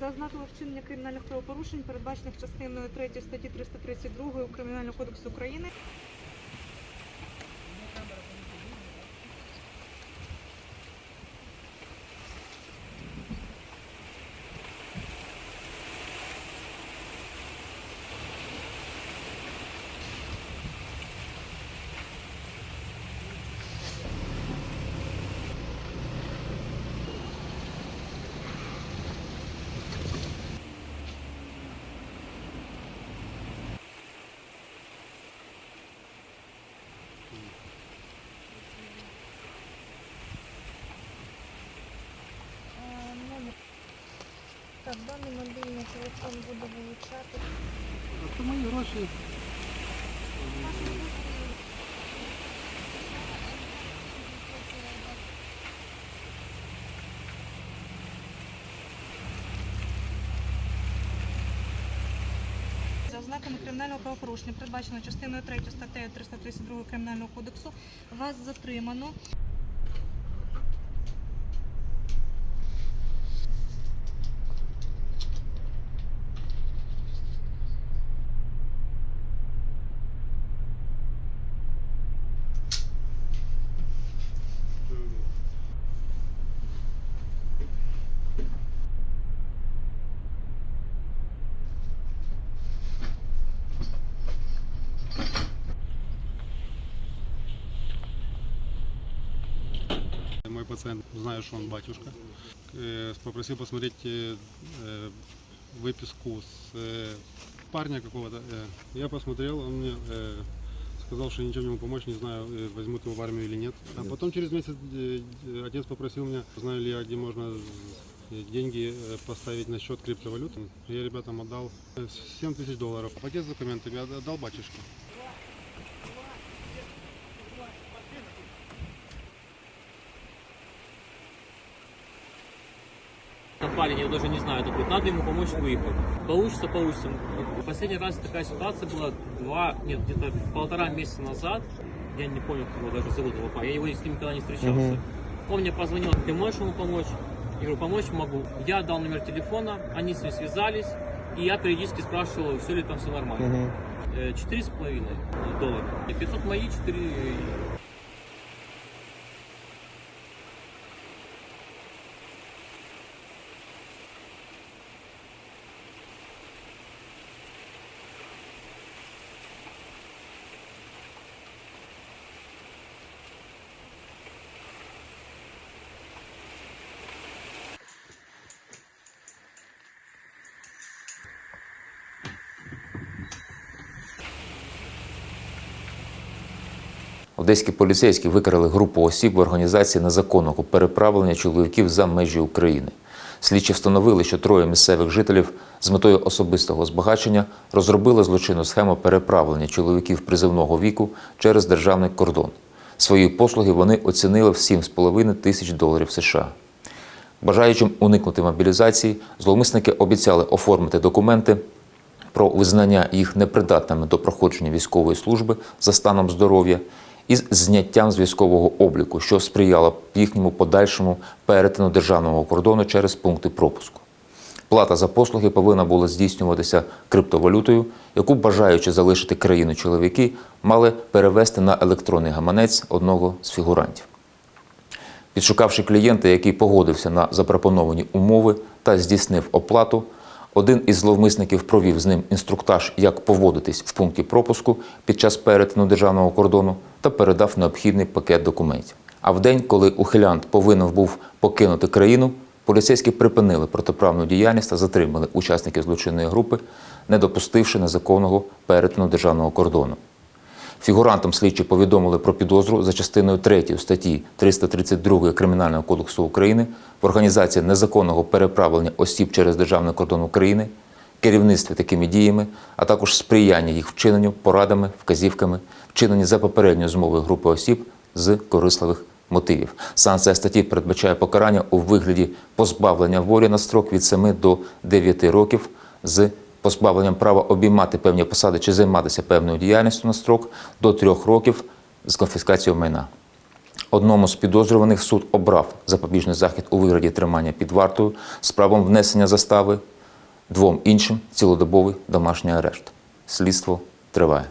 За ознаками вчинення кримінальних правопорушень, передбачених частиною 3 статті 332 Кримінального кодексу України. Так, даний мобільний телефон буде вилучати. Це мої гроші. За ознаками кримінального правопорушення, передбаченого частиною 3 статтею 332 Кримінального кодексу, вас затримано. Пациент, знаю, что он батюшка, э, попросил посмотреть э, э, выписку с парня какого-то. Я посмотрел, он мне сказал, что ничем ему помочь, не знаю, возьмут его в армию или нет. А потом через месяц отец попросил меня, знаю ли я, где можно деньги поставить на счет криптовалюты. Я ребятам отдал э, 7 тысяч долларов. Пакет с документами отдал батюшке. Парень, я даже не знаю, такой, надо ему помочь выехать. Получится, получится. Последний раз такая ситуация была два, нет, где-то полтора месяца назад. Я не помню, его даже зовут его парня. Я его с ним никогда не встречался. Он мне позвонил, ты можешь ему помочь? Я говорю, помочь могу. Я дал номер телефона, они с ним связались, и я периодически спрашивал, все ли там все нормально. Э, Четыре с половиной доллара. И 500 мои, четыре Одеські поліцейські викрили групу осіб в організації незаконного переправлення чоловіків за межі України. Слідчі встановили, що троє місцевих жителів з метою особистого збагачення розробили злочинну схему переправлення чоловіків призивного віку через державний кордон. Свої послуги вони оцінили в 7,5 тисяч доларів США. Бажаючим уникнути мобілізації, зловмисники обіцяли оформити документи про визнання їх непридатними до проходження військової служби за станом здоров'я із зняттям з військового обліку, що сприяло їхньому подальшому перетину державного кордону через пункти пропуску. Плата за послуги повинна була здійснюватися криптовалютою, яку бажаючи залишити країну чоловіки, мали перевести на електронний гаманець одного з фігурантів. Підшукавши клієнта, який погодився на запропоновані умови та здійснив оплату, один із зловмисників провів з ним інструктаж, як поводитись в пункті пропуску під час перетину державного кордону та передав необхідний пакет документів. А в день, коли ухилянт повинен був покинути країну, поліцейські припинили протиправну діяльність та затримали учасників злочинної групи, не допустивши незаконного перетину державного кордону. Фігурантам слідчі повідомили про підозру за частиною 3 статті 332 Кримінального кодексу України в організації незаконного переправлення осіб через державний кордон України, керівництві такими діями, а також сприяння їх вчиненню порадами, вказівками, вчинені за попередньою змовою групи осіб з корисливих мотивів. Санкція статті передбачає покарання у вигляді позбавлення волі на строк від 7 до 9 років з позбавленням права обіймати певні посади чи займатися певною діяльністю на строк до трьох років з конфіскацією майна. Одному з підозрюваних суд обрав запобіжний захід у вигляді тримання під вартою з правом внесення застави Двом іншим цілодобовий домашній арешт. Слідство триває.